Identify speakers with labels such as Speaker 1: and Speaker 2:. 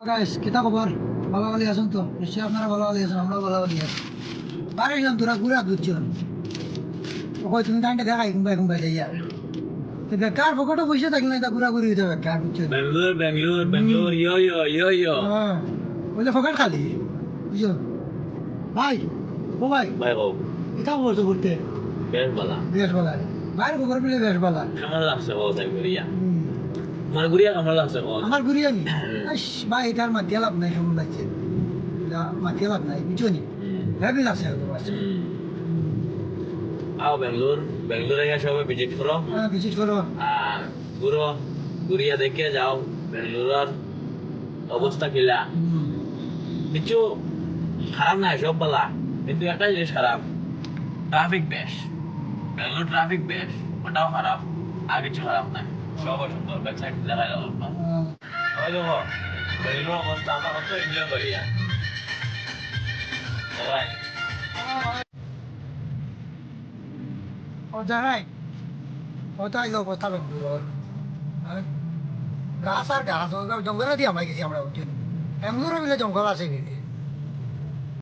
Speaker 1: Guys কিতা খবর ভালো ভালো আছেন তো নিশ্চয়ই আপনারা ভালো ভালো আছেন আমরা ভালো ভালো আছি বারে গেলাম তোরা ঘুরা ঘুরছিলাম ওই তুমি টাইমটা দেখাই কুম্বাই কুম্বাই যাইয়া বেকার পকেটে বসে থাকলে এটা ঘুরা ঘুরি হইতে বেকার বুঝছ
Speaker 2: Bangalore, Bangalore, Bangalore, yo yo yo yo.
Speaker 1: হ্যাঁ বলে পকেট খালি বুঝছ ভাই ও ভাই
Speaker 2: Bye go.
Speaker 1: কিতা বলছো ঘুরতে
Speaker 2: বেশ বলা
Speaker 1: বেশ বলা বাইরে পকেট পেলে বেশ বলা
Speaker 2: কেমন লাগছে বল তাই গুড়িয়া আমার গুড়িয়া কেমন লাগছে
Speaker 1: আমি আস, ভাই এটার মাতিয়ে লাভ নাই কেমন লাগছে। মাতিয়ে লাভ নাই বুঝছ নি ভেবে লাগছে।
Speaker 2: আও বেঙ্গলোর বেঙ্গলোরে গিয়ে সবাই ভিজিট করো।
Speaker 1: হ্যাঁ বিশেষ করো।
Speaker 2: আর ঘুরো ঘুরিয়া দেখে যাও বেঙ্গলোরের অবস্থা কিলা। কিছু খারাপ নাই সব বলা কিন্তু একটা জিনিস খারাপ ট্রাফিক বেশ। বেঙ্গলোর ট্রাফিক বেশ ওটাও খারাপ আর কিছু খারাপ নাই। সব সুন্দর ব্যাক সাইড দেখা যাবে।
Speaker 1: আহ,
Speaker 2: ওই দেখো বেঙ্গলোর অবস্থা আমরা কত এনজয় করি.
Speaker 1: ও জানাই ওটাই লোক কথা বেঙ্গুলোর গাছ আর গাছ জঙ্গলে দিয়ে আমরা গেছি আমরা মিলে জঙ্গল আছে কিন্তু